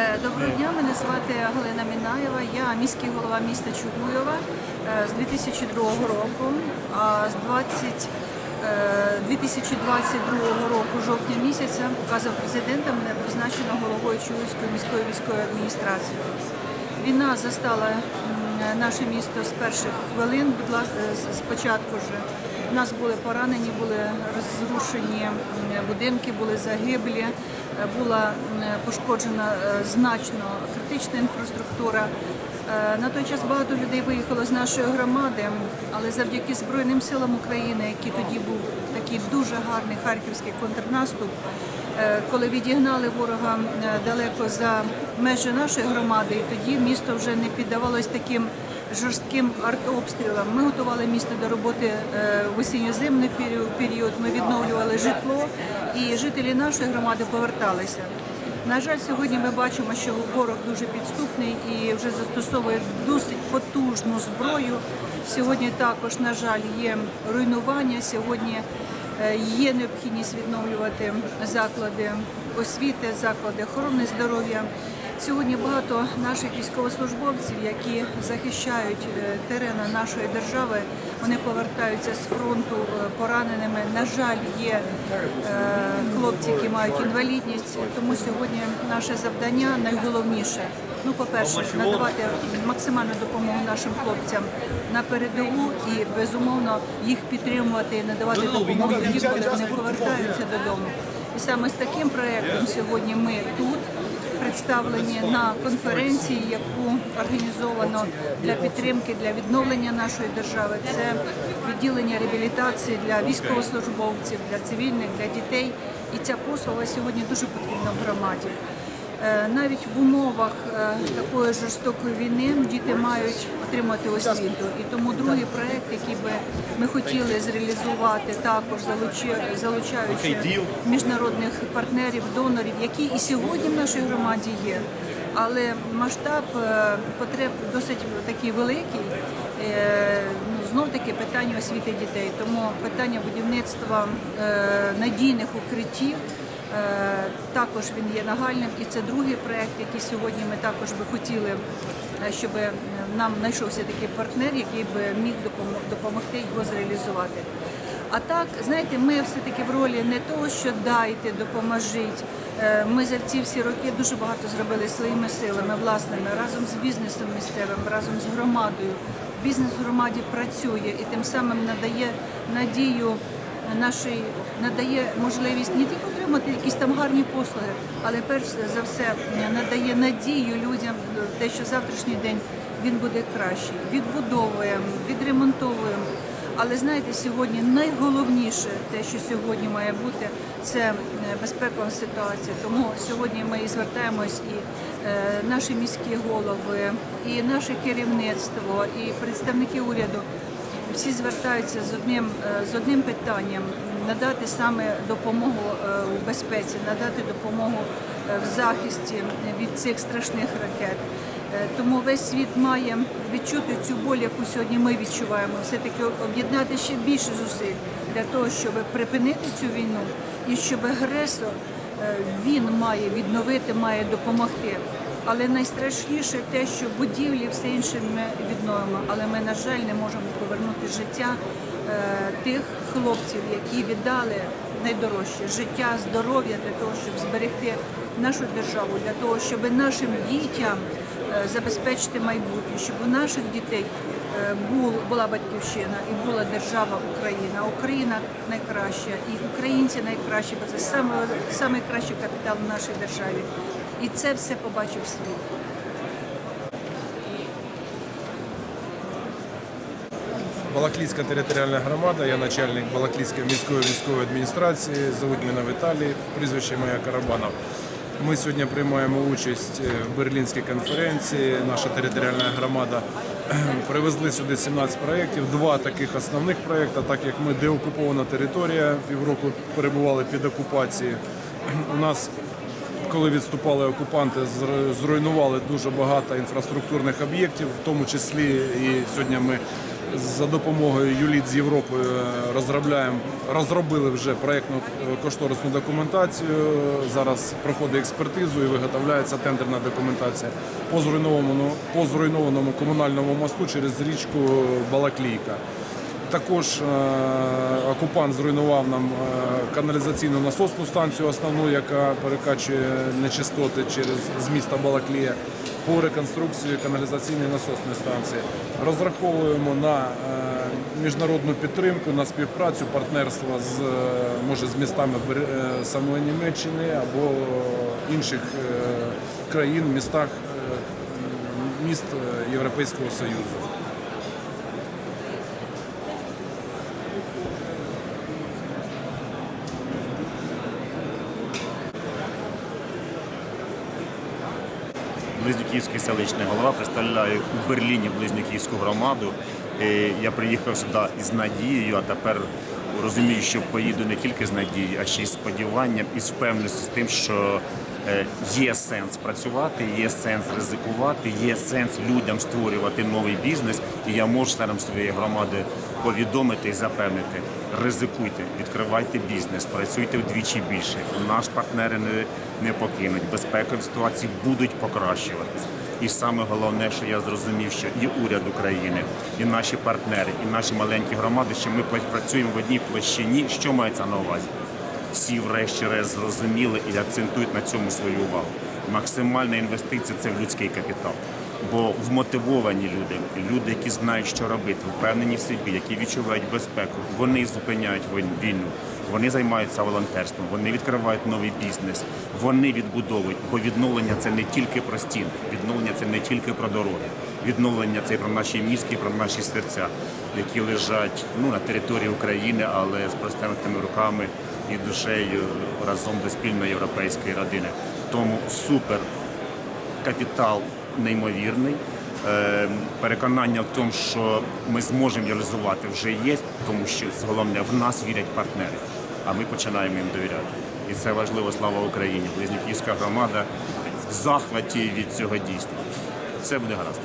Е, Доброго дня, мене звати Галина Мінаєва. Я міський голова міста Чугуєва е, з 2002 року. А з 20, е, 2022 року, жовтня місяця, указом президента мене призначено головою Чугуївської міської військової адміністрації. Війна застала наше місто з перших хвилин. Будь ласка, спочатку вже у нас були поранені, були розрушені будинки, були загиблі, е, була пошкоджена е, значно критична інфраструктура. Е, На той час багато людей виїхало з нашої громади, але завдяки Збройним силам України, який тоді був такий дуже гарний харківський контрнаступ, коли відігнали ворога далеко за межі нашої громади, і тоді місто вже не піддавалось таким жорстким артобстрілам. Ми готували місто до роботи е, в осінньо-зимний період-. Ми відновлювали житло, і жителі нашої громади поверталися. На жаль, сьогодні ми бачимо, що ворог дуже підступний і вже застосовує досить потужну зброю. Сьогодні також, на жаль, є руйнування. Сьогодні е, є необхідність відновлювати заклади освіти, заклади охорони здоров'я. Сьогодні багато наших військовослужбовців, які захищають е, терени нашої держави, вони повертаються з фронту е, пораненими. На жаль, є е, хлопці, які мають інвалідність. Тому сьогодні наше завдання найголовніше. Ну, по-перше, надавати максимальну допомогу нашим хлопцям на передову і безумовно їх підтримувати і надавати допомогу тоді, коли вони повертаються додому. І саме з таким проєктом сьогодні ми тут представлені на конференції, яку організовано для підтримки для відновлення нашої держави. Це відділення реабілітації для військовослужбовців, для цивільних, для дітей. І ця послуга сьогодні дуже потрібна в громаді. Е, Навіть в умовах е, такої жорстокої війни діти мають отримати освіту. І тому другий проект, який би ми хотіли зреалізувати, також залучаючи міжнародних партнерів, донорів, які і сьогодні в нашій громаді є. Але масштаб е, потреб досить такий великий. Ну, Знов таки питання освіти дітей, тому питання будівництва надійних укриттів. Е, Також він є нагальним, і це другий проект, який сьогодні ми також би хотіли, е, щоб е, нам знайшовся такий партнер, який би міг допомо- допомогти його зреалізувати. А так, знаєте, ми все-таки в ролі не того, що дайте, допоможіть. Ми за ці всі роки дуже багато зробили своїми силами, власними, разом з бізнесом місцевим, разом з громадою. Бізнес в громаді працює і тим самим надає надію нашій надає можливість не тільки отримати якісь там гарні послуги, але перш за все надає надію людям те, що завтрашній день він буде кращий. Відбудовуємо, відремонтовуємо. Але знаєте, сьогодні найголовніше те, що сьогодні має бути, це е, безпекова ситуація. Тому сьогодні ми і звертаємось, і е, наші міські голови, і наше керівництво, і представники уряду всі звертаються з одним е, з одним питанням надати саме допомогу е, у безпеці, надати допомогу е, в захисті від цих страшних ракет. Е, Тому весь світ має відчути цю боль, яку сьогодні ми відчуваємо, все таки об'єднати ще більше зусиль для того, щоб припинити цю війну і щоб агресор е, він має відновити, має допомогти. Але найстрашніше те, що будівлі, все інше ми відновимо. Але ми, на жаль, не можемо повернути життя е, тих хлопців, які віддали найдорожче життя, здоров'я для того, щоб зберегти нашу державу, для того, щоб нашим дітям е, забезпечити майбутнє, щоб у наших дітей е, була батьківщина і була держава Україна. Україна найкраща і українці найкращі, бо це саме капітал в нашій державі. І це все побачив світ. Балаклійська територіальна громада, я начальник Балаклійської міської військової адміністрації, зовуть мене Віталій, прізвище моє Карабанов. Ми сьогодні приймаємо участь е, в Берлінській конференції. Наша територіальна громада привезли сюди 17 проєктів, два таких основних проєкти, так як ми деокупована територія, півроку перебували під окупацією. У нас коли відступали окупанти, зруйнували дуже багато інфраструктурних об'єктів, в тому числі і сьогодні ми за допомогою Юліт з Європи е, розробляємо, розробили вже проєктну е, кошторисну документацію. Зараз проходить експертизу і виготовляється тендерна документація по зруйнованому, по зруйнованому комунальному мосту через річку Балаклійка. Також е, окупант зруйнував нам каналізаційну насосну станцію основну, яка перекачує нечистоти через з міста Балаклія по реконструкції каналізаційної насосної станції. Розраховуємо на е, міжнародну підтримку, на співпрацю, партнерство з е, може з містами е, самої Німеччини або інших країн, містах міст Європейського Союзу. Близнюківський селищний голова представляю у Берліні Близнюківську громаду. Е, Я приїхав сюди із надією, а тепер розумію, що поїду не тільки з надією, а ще й з сподіванням і з впевненістю з тим, що е, є сенс працювати, є сенс ризикувати, є сенс людям створювати новий бізнес. І я можу членам своєї громади повідомити і запевнити. Ризикуйте, відкривайте бізнес, працюйте вдвічі більше. Наш партнери не, не покинуть. Безпекові ситуації будуть покращуватись. І саме головне, що я зрозумів, що і уряд України, і наші партнери, і наші маленькі громади, що ми працюємо в одній площині. Що мається на увазі? Всі, врешті-решт, зрозуміли і акцентують на цьому свою увагу. Максимальна інвестиція це в людський капітал. Бо вмотивовані люди, люди, які знають, що робити, впевнені в собі, які відчувають безпеку, вони зупиняють війну, вони займаються волонтерством, вони відкривають новий бізнес, вони відбудовують. Бо відновлення це не тільки про стіни, відновлення це не тільки про дороги. Відновлення це і про наші мізки, про наші серця, які лежать ну, на території України, але з простягнутими руками і душею разом до спільної європейської родини. Тому супер капітал неймовірний. Е, Переконання в тому, що ми зможемо реалізувати, вже є, тому що головне в нас вірять партнери, а ми починаємо їм довіряти. І це важливо, слава Україні. Близнюківська громада в захваті від цього дійства. Все буде гаразд.